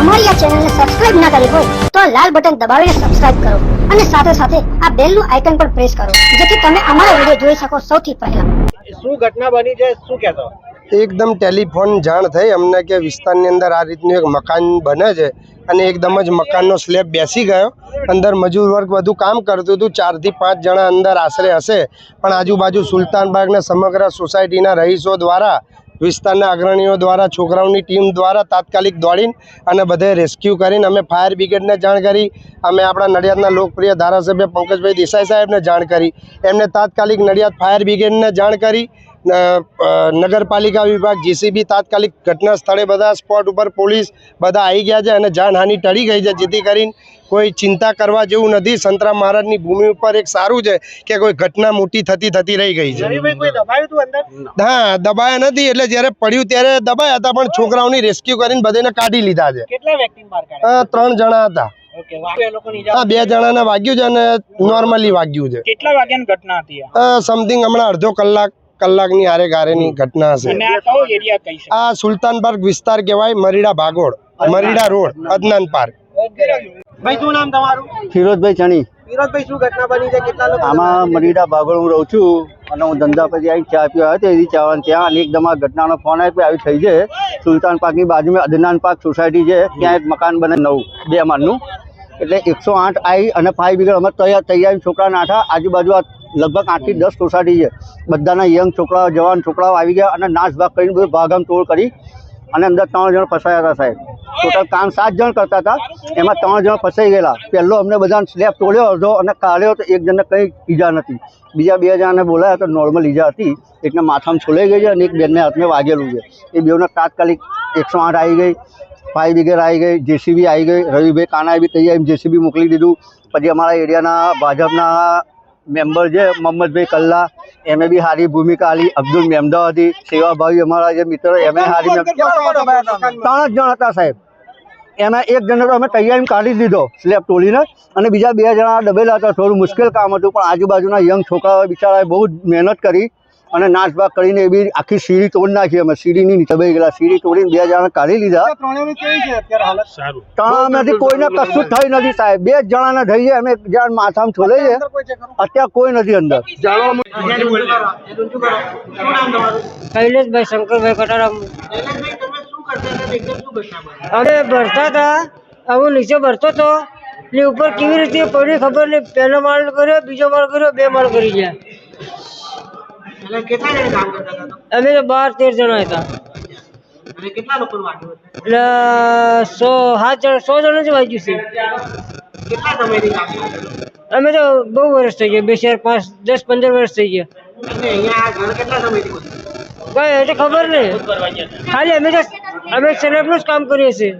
અમારી આ ચેનલને સબસ્ક્રાઇબ ના કરી હોય તો આ લાલ બટન દબાવીને સબસ્ક્રાઇબ કરો અને સાથે સાથે આ બેલનું આઇકન પણ પ્રેસ કરો જેથી તમે અમારા વીડિયો જોઈ શકો સૌથી પહેલા. શું ઘટના બની છે? શું કહેતો એકદમ ટેલિફોન જાણ થઈ અમને કે વિસ્તારની અંદર આ રીતનું એક મકાન બને છે અને એકદમ જ મકાનનો સ્લેબ બેસી ગયો. અંદર મજૂર વર્ગ બધું કામ કરતું હતું. ચારથી પાંચ જણા અંદર આશરે હશે. પણ આજુબાજુ સુલતાનબાગના સમગ્ર સોસાયટીના રહીશો દ્વારા વિસ્તારના અગ્રણીઓ દ્વારા, છોકરાઓની ટીમ દ્વારા તાત્કાલિક દોડીને અને બધે રેસ્ક્યુ કરીને અમે ફાયર બ્રિગેડને જાણ કરી, અમે આપણા નડિયાદના લોકપ્રિય ધારાસભ્ય પંકજભાઈ દેસાઈ સાહેબને જાણ કરી, એમને તાત્કાલિક નડિયાદ ફાયર બ્રિગેડને જાણ કરી નગરપાલિકા વિભાગ જીસીબી તાત્કાલિક ઘટના સ્થળે બધા સ્પોટ ઉપર પોલીસ બધા આવી ગયા છે અને જાનહાનિ ટળી ગઈ છે જેથી કરીને કોઈ ચિંતા કરવા જેવું નથી. સંતરામ મહારાજની ભૂમિ ઉપર એક સારું છે કે કોઈ ઘટના મોટી થતી થતી રહી ગઈ છે. હા દબાયા નથી એટલે જ્યારે પડ્યું ત્યારે દબાયા હતા પણ છોકરાઓની રેસ્ક્યુ કરીને બધાને કાઢી લીધા છે. ત્રણ જણા હતા. હા બે જણાને વાગ્યું છે અને નોર્મલી વાગ્યું છે. કેટલા વાગ્યાની ઘટના હતી સમથિંગ હમણાં અડધો કલાક કલાકની આરે ગારેની ઘટના હશે. આ કયો એરિયા કહી શકે આ સુલતાન પાર્ક વિસ્તાર કહેવાય મરીડા ભાગોળ મરીડા રોડ અદનાન. પાર્ક. ભાઈ શું નામ તમારું? ફિરોજભાઈ ચણી. વિરોધભાઈ શું ઘટના બની છે? કેટલા લોકો આમાં મરીડા બાગળ હું રહું છું અને હું ધંધા પછી આવી ચા પીવા આવ્યો ત્યાં અને એકદમ આ ઘટનાનો ફોન આવ્યો આવી થઈ છે. સુલતાન પાર્કની બાજુમાં અદનાન પાર્ક સોસાયટી છે. ત્યાં એક મકાન બને નવું બે માળનું. એટલે એકસો આઠ આવી અને ફાઈવ બ્રિગેડ અમે તૈયાર તૈયારી છોકરા નાઠા આજુબાજુ આ લગભગ આઠથી દસ સોસાયટી છે. બધાના યંગ છોકરાઓ, જવાન છોકરાઓ આવી ગયા અને નાશ ભાગ કરીને બધું ભાગમ તોડ કરી અને અંદર ત્રણ જણ ફસાયા હતા સાહેબ. ટોટલ કામ સાત જણ કરતા હતા. એમાં ત્રણ જણ ફસાઈ ગયેલા. પહેલો અમને બધાને સ્લેબ તોડ્યો હતો અને કાઢ્યો તો એક જણને કંઈ ઈજા નથી. બીજા બે જણાને બોલાયા તો નોર્મલ ઈજા હતી. એકને માથામાં છોલાઈ ગઈ છે અને એક બેનને હાથને વાગેલું છે. એ બેઉને તાત્કાલિક એકસો આઠ આવી ગઈ. ફાયર બ્રિગેડ આવી ગઈ. જેસીબી આવી ગઈ. રવિભાઈ કાનાએ બી તૈયાર જેસીબી મોકલી દીધું. પછી અમારા એરિયાના ભાજપના મેમ્બર છે મોહમ્મદભાઈ કલ્લા એમે બી સારી ભૂમિકા આલી. અબ્દુલ મેમદા હતી સેવાભાવી અમારા જે મિત્રો એમે સારી ત્રણ જ જણ હતા સાહેબ. એના એક જણને તો અમે તૈયારી કાઢી દીધો સ્લેબ તોડીને અને બીજા બે જણા ડબેલા હતા. થોડું મુશ્કેલ કામ હતું પણ આજુબાજુના યંગ છોકરાઓ બિચારાએ બહુ મહેનત કરી. અને નાશભાગ કરીને એ બી આખી સીડી તોડી નાખી અમે. સીડીની નીચે બેસી ગયેલા. સીડી તોડીને બે જણા કાઢી લીધા. ત્રણેયની કેવી છે અત્યારે ત્રણમાંથી કોઈને કશું થઈ નથી સાહેબ. બે જ જણાને થઈ છે અમે એક માથામાં છોલે છે. અત્યારે કોઈ નથી અંદર. કૈલેશભાઈ શંકરભાઈ કટારામ. શૈલેષભાઈ, તમે શું કરતા હતા એકદમ શું ઘટના બની અમે ભરતા હતા. હું નીચે ભરતો હતો એટલે ઉપર કેવી રીતે? પડી ખબર નહીં. પહેલો માળ કર્યો બીજો માળ કર્યો બે માળ કરી ગયા. અમે તો બાર તેર જણા હતા? એટલે સો સાત જણ સો જણ જ વાગ્યું છે? અમે તો બહુ વર્ષ થઈ ગયા બે ચાર પાંચ દસ પંદર વર્ષ થઈ ગયા? કઈ હજી ખબર નહીં. ખાલી અમે તો અમે સ્લેબનું જ કામ કરીએ છીએ.